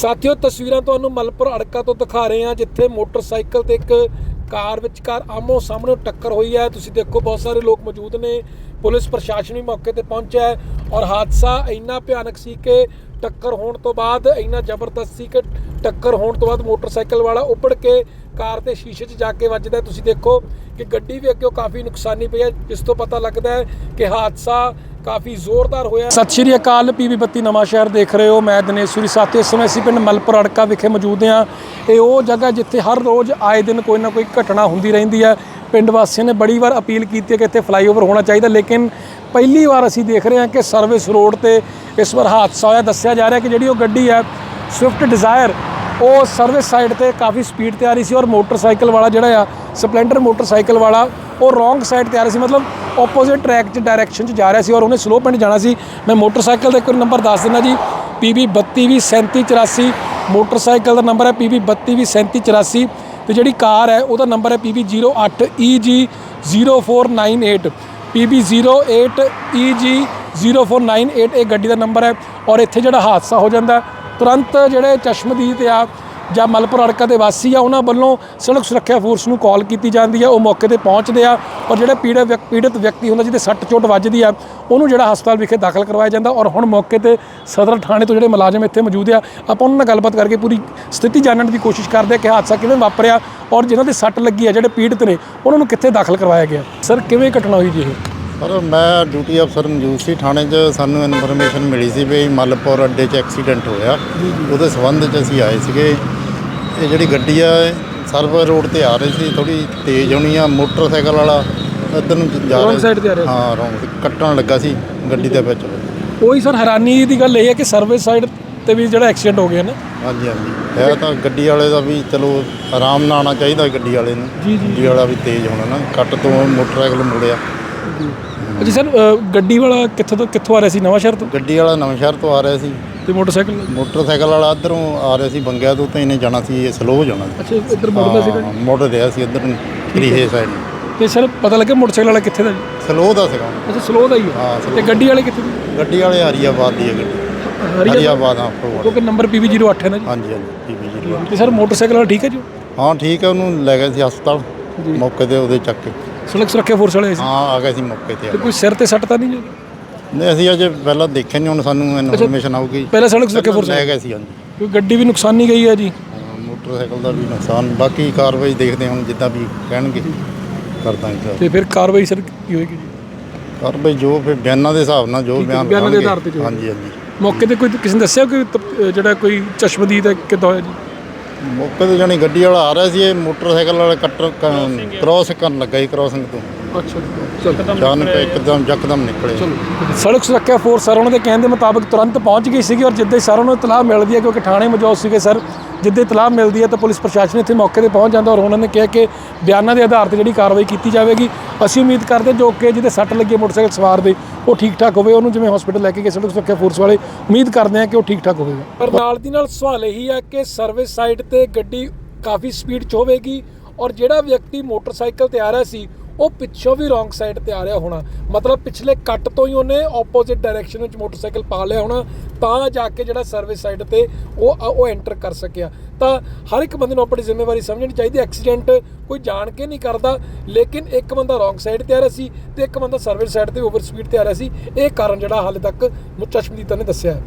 ਸਾਥੀਓ, ਤਸਵੀਰਾਂ ਤੁਹਾਨੂੰ ਮਲਪੁਰ ਅੜਕਾ ਤੋਂ ਦਿਖਾ ਰਹੇ ਹਾਂ, ਜਿੱਥੇ ਮੋਟਰਸਾਈਕਲ ਤੇ ਇੱਕ ਕਾਰ ਵਿਚਕਾਰ ਆਮੋ ਸਾਹਮਣੇ ਟੱਕਰ ਹੋਈ ਹੈ। ਤੁਸੀਂ ਦੇਖੋ, ਬਹੁਤ ਸਾਰੇ ਲੋਕ ਮੌਜੂਦ ਨੇ। ਪੁਲਿਸ ਪ੍ਰਸ਼ਾਸਨ ਵੀ ਮੌਕੇ ਤੇ ਪਹੁੰਚਿਆ ਹੈ ਔਰ ਹਾਦਸਾ ਇੰਨਾ ਭਿਆਨਕ ਸੀ ਕਿ ਟੱਕਰ ਹੋਣ ਤੋਂ ਬਾਅਦ, ਇੰਨਾ ਜ਼ਬਰਦਸਤ ਸੀ ਕਿ ਟੱਕਰ ਹੋਣ ਤੋਂ ਬਾਅਦ ਮੋਟਰਸਾਈਕਲ ਵਾਲਾ ਉੱਪੜ ਕੇ ਕਾਰ ਦੇ ਸ਼ੀਸ਼ੇ 'ਚ ਜਾ ਕੇ ਵੱਜਦਾ ਤੁਸੀਂ ਦੇਖੋ ਕਿ ਗੱਡੀ ਵੀ ਅੱਗੇ ਕਾਫੀ ਨੁਕਸਾਨੀ ਪਈ ਹੈ, ਜਿਸ ਤੋਂ ਪਤਾ ਲੱਗਦਾ ਹੈ ਕਿ ਹਾਦਸਾ ਕਾਫੀ ਜ਼ੋਰਦਾਰ ਹੋਇਆ। ਸਤਿ ਸ਼੍ਰੀ ਅਕਾਲ, ਪੀਵੀ ਬੱਤੀ ਨਵਾਂ ਸ਼ਹਿਰ ਦੇਖ ਰਹੇ ਹੋ। ਮੈਂ ਦਿਨੇਸ਼ਵਰੀ ਸਾਥੀ, ਇਸ ਸਮੇਂ ਅਸੀਂ ਪਿੰਡ ਮਲਪੁਰ ਅੜਕਾ ਵਿਖੇ ਮੌਜੂਦ ਹਾਂ। ਇਹ ਉਹ ਜਗ੍ਹਾ ਜਿੱਥੇ ਹਰ ਰੋਜ਼ ਆਏ ਦਿਨ ਕੋਈ ਨਾ ਕੋਈ ਘਟਨਾ ਹੁੰਦੀ ਰਹਿੰਦੀ ਹੈ। ਪਿੰਡ ਵਾਸੀਆਂ ਨੇ ਬੜੀ ਵਾਰ ਅਪੀਲ ਕੀਤੀ ਹੈ ਕਿ ਇੱਥੇ ਫਲਾਈਓਵਰ ਹੋਣਾ ਚਾਹੀਦਾ। ਲੇਕਿਨ ਪਹਿਲੀ ਵਾਰ ਅਸੀਂ ਦੇਖ ਰਹੇ ਹਾਂ ਕਿ ਸਰਵਿਸ ਰੋਡ ਤੇ ਇਸ ਵਾਰ ਹਾਦਸਾ ਹੋਇਆ। ਦੱਸਿਆ ਜਾ ਰਿਹਾ ਕਿ ਜਿਹੜੀ ਉਹ ਗੱਡੀ ਹੈ ਸਵਿਫਟ ਡਿਜ਼ਾਇਰ ਉਹ ਸਰਵਿਸ ਸਾਈਡ ਤੇ ਕਾਫੀ ਸਪੀਡ ਤੇ ਆ ਰਹੀ ਸੀ ਔਰ ਮੋਟਰਸਾਈਕਲ ਵਾਲਾ ਜਿਹੜਾ ਆ ਸਪਲੈਂਡਰ ਮੋਟਰਸਾਈਕਲ ਵਾਲਾ, ਉਹ ਰੋਂਗ ਸਾਈਡ ਤੇ ਆ ਰਿਹਾ ਸੀ। ਮਤਲਬ ਆਪੋਜ਼ਿਟ ਟਰੈਕ 'ਚ ਡਾਇਰੈਕਸ਼ਨ 'ਚ ਜਾ ਰਿਹਾ ਸੀ ਔਰ ਉਹਨੇ ਸਲੋ ਪਿੰਡ ਜਾਣਾ ਸੀ। ਮੈਂ ਮੋਟਰਸਾਈਕਲ ਦਾ ਇੱਕ ਨੰਬਰ ਦੱਸ ਦਿੰਦਾ ਜੀ। PB 32203784 ਮੋਟਰਸਾਈਕਲ ਦਾ ਨੰਬਰ ਹੈ PB 32203784 ਤੇ ਜਿਹੜੀ ਕਾਰ ਹੈ, ਉਹਦਾ ਨੰਬਰ ਹੈ PB 08EG0498 PB 08EG 0498 ਇਹ ਗੱਡੀ ਦਾ ਨੰਬਰ ਹੈ ਔਰ ਇੱਥੇ ਜਿਹੜਾ ਹਾਦਸਾ ਹੋ ਜਾਂਦਾ ਤੁਰੰਤ ਜਿਹੜੇ ਚਸ਼ਮਦੀਦ ਆ ਜਾਂ ਮਲਪੁਰ ਅੜਕਾ ਦੇ ਵਾਸੀ ਆ, ਉਹਨਾਂ ਵੱਲੋਂ ਸੜਕ ਸੁਰੱਖਿਆ ਫੋਰਸ ਨੂੰ ਕਾਲ ਕੀਤੀ ਜਾਂਦੀ ਹੈ ਉਹ ਮੌਕੇ ਤੇ ਪਹੁੰਚਦੇ ਆ ਔਰ ਜਿਹੜੇ ਪੀੜਤ ਵਿਅਕ- ਪੀੜਤ ਵਿਅਕਤੀ ਹੁੰਦਾ ਜਿਹਦੇ ਸੱਟ ਚੋਟ ਵੱਜਦੀ ਆ, ਉਹਨੂੰ ਜਿਹੜਾ ਹਸਪਤਾਲ ਵਿਖੇ ਦਾਖਲ ਕਰਵਾਇਆ ਜਾਂਦਾ ਔਰ ਹੁਣ ਮੌਕੇ ਤੇ ਸਦਰ ਥਾਣੇ ਤੋਂ ਜਿਹੜੇ ਮੁਲਾਜ਼ਮ ਇੱਥੇ ਮੌਜੂਦ ਆ, ਆਪਾਂ ਉਹਨਾਂ ਨਾਲ ਗੱਲਬਾਤ ਕਰਕੇ ਪੂਰੀ ਸਥਿਤੀ ਜਾਣਨ ਦੀ ਕੋਸ਼ਿਸ਼ ਕਰਦੇ ਆ ਕਿ ਹਾਦਸਾ ਕਿਵੇਂ ਵਾਪਰਿਆ ਔਰ ਜਿਨ੍ਹਾਂ ਦੇ ਸੱਟ ਲੱਗੀ ਆ, ਜਿਹੜੇ ਪੀੜਤ ਨੇ, ਉਹਨਾਂ ਨੂੰ ਕਿੱਥੇ ਦਾਖਲ ਕਰਵਾਇਆ ਗਿਆ। ਸਰ, ਕਿਵੇਂ ਘਟਨਾ ਹੋਈ ਜੀ ਇਹ? ਪਰ ਮੈਂ ਡਿਊਟੀ ਅਫਸਰ ਮੌਜੂਦ ਸੀ ਥਾਣੇ 'ਚ ਸਾਨੂੰ ਇਨਫੋਰਮੇਸ਼ਨ ਮਿਲੀ ਸੀ ਵੀ ਮਲਪੁਰ ਅੱਡੇ 'ਚ ਐਕਸੀਡੈਂਟ ਹੋਇਆ। ਉਹਦੇ ਸੰਬੰਧ 'ਚ ਅਸੀਂ ਆਏ ਸੀਗੇ। ਇਹ ਜਿਹੜੀ ਗੱਡੀ ਆ ਸਰਵਰ ਰੋਡ ਤੇ ਆ ਰਹੀ ਸੀ ਥੋੜੀ ਤੇਜ਼ ਹੋਣੀ ਆ ਮੋਟਰਸਾਈਕਲ ਵਾਲਾ ਇੱਧਰ ਨੂੰ ਜਾ ਰਿਹਾ side ਤੇ ਆ ਰਿਹਾ ਸੀ। ਹਾਂ ਰੋਂਗ ਕੱਟਣ ਲੱਗਾ ਸੀ ਗੱਡੀ ਦੇ ਵਿੱਚ। ਉਹੀ ਸਰ ਹੈਰਾਨੀ ਦੀ ਗੱਲ ਇਹ ਹੈ ਕਿ ਸਰਵਿਸ ਸਾਈਡ ਤੇ ਵੀ ਜਿਹੜਾ ਐਕਸੀਡੈਂਟ ਹੋ ਗਿਆ ਨਾ। ਹਾਂਜੀ ਹਾਂਜੀ। ਹੈ ਤਾਂ ਗੱਡੀ ਵਾਲੇ ਦਾ ਵੀ ਚਲੋ ਆਰਾਮ ਨਾਲ ਆਉਣਾ ਚਾਹੀਦਾ ਗੱਡੀ ਵਾਲੇ ਨੂੰ। ਜੀ, ਜੀ। ਗੱਡੀ ਵਾਲਾ ਵੀ ਤੇਜ਼ ਹੋਣਾ ਨਾ ਕੱਟ ਤੋਂ ਮੋਟਰਸਾਈਕਲ ਮੁੜਿਆ। ਜੀ। ਸਰ ਗੱਡੀ ਵਾਲਾ ਕਿੱਥੋਂ ਤੋਂ ਕਿੱਥੋਂ ਆ ਰਿਹਾ ਸੀ? ਨਵਾਂ ਸ਼ਹਿਰ ਤੋਂ? ਗੱਡੀ ਵਾਲਾ ਨਵਾਂ ਸ਼ਹਿਰ ਤੋਂ ਆ ਰਿਹਾ ਸੀ। ਤੇ ਮੋਟਰਸਾਈਕਲ? ਮੋਟਰਸਾਈਕਲ ਵਾਲਾ ਇੱਧਰੋਂ ਆ ਰਿਹਾ ਸੀ ਬੰਗਿਆ ਤੋਂ ਤੇ ਇਹਨੇ ਜਾਣਾ ਸੀ ਇਹ ਸਲੋ ਜਾਣਾ ਸੀ। ਅੱਛਾ ਇੱਧਰ ਮੁੜਦਾ ਸੀਗਾ ਹਾਂ, ਮੁੜ ਰਿਹਾ ਸੀ ਇੱਧਰ ਨੂੰ ਰੀਹੇ ਸਾਈਡ ਤੇ ਸਰ ਪਤਾ ਲੱਗਿਆ ਮੋਟਰਸਾਈਕਲ ਵਾਲਾ ਕਿੱਥੇ ਦਾ ਜੀ? ਸਲੋ ਦਾ ਸੀਗਾ ਅੱਛਾ ਸਲੋ ਦਾ ਹੀ slow। ਤੇ ਗੱਡੀ ਵਾਲੇ ਕਿੱਥੇ ਦੀ? ਗੱਡੀ ਵਾਲੇ ਹਰੀਆਬਾਦ ਦੀ ਹੈ ਗੱਡੀ। ਹਰੀਆ ਹਰੀਆਬਾਦ ਹਾਂ ਫਰੋਡ ਕਿਉਂਕਿ ਨੰਬਰ PB08 ਹੈ ਨਾ ਜੀ। ਹਾਂਜੀ ਹਾਂਜੀ ਪੀਬੀ ਜੀ ਤੇ ਸਰ ਮੋਟਰਸਾਈਕਲ ਵਾਲਾ ਠੀਕ ਹੈ ਜੀ? ਹਾਂ ਠੀਕ ਹੈ ਉਹਨੂੰ ਲੈ ਗਏ ਸੀ ਹਸਪਤਾਲ। ਮੌਕੇ ਤੇ ਉਹਦੇ ਚੱਕ ਕੇ। ਸੜਕ ਸੁਰੱਖਿਆ ਫੋਰਸ ਵਾਲੇ ਆਏ ਸੀ। ਹਾਂ ਆ ਗਏ ਸੀ ਮੌਕੇ ਤੇ ਆ ਤੇ ਗਏ। ਕੋਈ ਸਿਰ ਤੇ ਸੱਟ ਤਾਂ ਨਹੀਂ ਜੀ? ਨਹੀਂ ਅਸੀਂ ਅਜੇ ਪਹਿਲਾਂ ਦੇਖਿਆ ਨਹੀਂ ਹੁਣ ਸਾਨੂੰ ਇਨਫੋਰਮੇਸ਼ਨ ਆਊਗੀ। ਪਹਿਲਾਂ ਸੜਕ ਸੁਰੱਖਿਆ ਫੋਰਸ ਲੈ ਗਏ ਸੀ ਹਾਂਜੀ। ਕੋਈ ਗੱਡੀ ਵੀ ਨੁਕਸਾਨੀ ਗਈ ਹੈ ਜੀ? ਹਾਂ, ਮੋਟਰਸਾਈਕਲ ਦਾ ਵੀ ਨੁਕਸਾਨ ਬਾਕੀ ਕਾਰਵਾਈ ਦੇਖਦੇ ਹਾਂ ਹੁਣ ਜਿੱਦਾਂ ਵੀ ਕਹਿਣਗੇ। ਕਰਦਾਂਗੇ ਤੇ ਫਿਰ ਕਾਰਵਾਈ ਸਰ ਕੀ ਹੋਏਗੀ ਜੀ? ਕਾਰਵਾਈ ਜੋ ਫਿਰ ਬਿਆਨਾਂ ਦੇ ਹਿਸਾਬ ਨਾਲ ਜੋ ਠੀਕ ਹੈ, ਬਿਆਨ ਬਿਆਨਾਂ ਦੇ। ਆਧਾਰ ਤੇ ਜੋ। ਹਾਂਜੀ ਹਾਂਜੀ। ਮੌਕੇ ਤੇ ਕੋਈ ਕਿਸੇ ਨੇ ਦੱਸਿਆ ਤਪ- ਜਿਹੜਾ ਕੋਈ ਚਸ਼ਮਦੀਦ ਹੈ ਕਿੱਦਾਂ ਹੋਇਆ ਜੀ? ਮੌਕੇ ਤੇ ਜਾਣੀ ਗੱਡੀ ਵਾਲਾ ਆ ਰਿਹਾ ਸੀ ਇਹ ਮੋਟਰਸਾਈਕਲ ਵਾਲਾ ਕੱਟਰ ਕ੍ਰਾਸ ਕਰਨ ਲੱਗਾ ਸੀ ਕ੍ਰਾਸਿੰਗ ਤੋਂ। ਅੱਛਾ। ਚਲ ਅਚਾਨਕ ਇੱਕਦਮ ਯਕਦਮ ਨਿਕਲੇ। ਸੜਕ ਸੁਰੱਖਿਆ ਫੋਰਸ ਸਰ ਉਹਨਾਂ ਦੇ ਕਹਿਣ ਦੇ ਮੁਤਾਬਕ ਤੁਰੰਤ ਪਹੁੰਚ ਗਈ ਸੀਗੀ ਔਰ ਜਿੱਦੇ ਸਰ ਨੂੰ ਇਤਲਾਹ ਮਿਲਦੀ ਹੈ ਕਿਉਂਕਿ ਥਾਣੇ ਮੌਜੂਦ ਸੀਗੇ ਸਰ ਜਿੱਦੇ ਇਤਲਾਹ ਮਿਲਦੀ ਹੈ ਤਾਂ ਪੁਲਿਸ ਪ੍ਰਸ਼ਾਸਨ ਇੱਥੇ ਮੌਕੇ ਤੇ ਪਹੁੰਚ ਜਾਂਦਾ ਔਰ ਉਹਨਾਂ ਨੇ ਕਿਹਾ ਕਿ ਬਿਆਨਾਂ ਦੇ ਆਧਾਰ ਤੇ ਜਿਹੜੀ ਕਾਰਵਾਈ ਕੀਤੀ ਜਾਵੇਗੀ। ਅਸੀਂ ਉਮੀਦ ਕਰਦੇ ਜੋ ਕਿ ਜਿਹਦੇ ਸੱਟ ਲੱਗੇ ਮੋਟਰਸਾਈਕਲ ਸਵਾਰ ਦੇ ਉਹ ਠੀਕ ਠਾਕ ਹੋਵੇ। ਉਹਨੂੰ ਜਿਵੇਂ ਹਸਪੀਟਲ ਲੈ ਕੇ ਗਏ ਸੜਕ ਸੁਰੱਖਿਆ ਫੋਰਸ ਵਾਲੇ ਉਮੀਦ ਕਰਦੇ ਹਾਂ ਕਿ ਉਹ ਠੀਕ ਠਾਕ ਹੋਵੇਗਾ। ਪਰ ਨਾਲ ਦੀ ਨਾਲ ਸਵਾਲ ਇਹੀ ਹੈ ਕਿ ਸਰਵਿਸ ਸਾਈਡ ਤੇ ਗੱਡੀ ਕਾਫੀ ਸਪੀਡ 'ਚ ਹੋਵੇਗੀ ਔਰ ਜਿਹੜਾ ਵਿਅਕਤੀ ਮੋਟਰਸਾਈਕਲ ਤੇ ਆ ਰਿਹਾ ਸੀ ਉਹ ਪਿੱਛੋਂ ਵੀ ਰੋਂਗ ਸਾਈਡ ਤੇ ਆ ਰਿਹਾ ਹੋਣਾ। ਮਤਲਬ ਪਿਛਲੇ ਕੱਟ ਤੋਂ ਹੀ ਉਹਨੇ ਆਪੋਜ਼ਿਟ ਡਾਇਰੈਕਸ਼ਨ ਵਿੱਚ ਮੋਟਰਸਾਈਕਲ ਪਾ ਲਿਆ ਹੋਣਾ, ਤਾਂ ਜਾ ਕੇ ਜਿਹੜਾ ਸਰਵਿਸ ਸਾਈਡ ਤੇ ਉਹ ਉਹ ਐਂਟਰ ਕਰ ਸਕਿਆ। ਤਾਂ ਹਰ ਇੱਕ ਬੰਦੇ ਨੂੰ ਆਪਣੀ ਜ਼ਿੰਮੇਵਾਰੀ ਸਮਝਣੀ ਚਾਹੀਦੀ ਐਕਸੀਡੈਂਟ ਕੋਈ ਜਾਣ ਕੇ ਨਹੀਂ ਕਰਦਾ, ਲੇਕਿਨ ਇੱਕ ਬੰਦਾ ਰੋਂਗ ਸਾਈਡ ਤੇ ਆ ਰਿਹਾ ਸੀ ਤੇ ਇੱਕ ਬੰਦਾ ਸਰਵਿਸ ਸਾਈਡ ਤੇ ਓਵਰ ਸਪੀਡ ਤੇ ਆ ਰਿਹਾ ਸੀ, ਇਹ ਕਾਰਨ ਜਿਹੜਾ ਹਾਲੇ ਤੱਕ ਚਸ਼ਮਦੀਦਾਂ ਨੇ ਦੱਸਿਆ ਹੈ।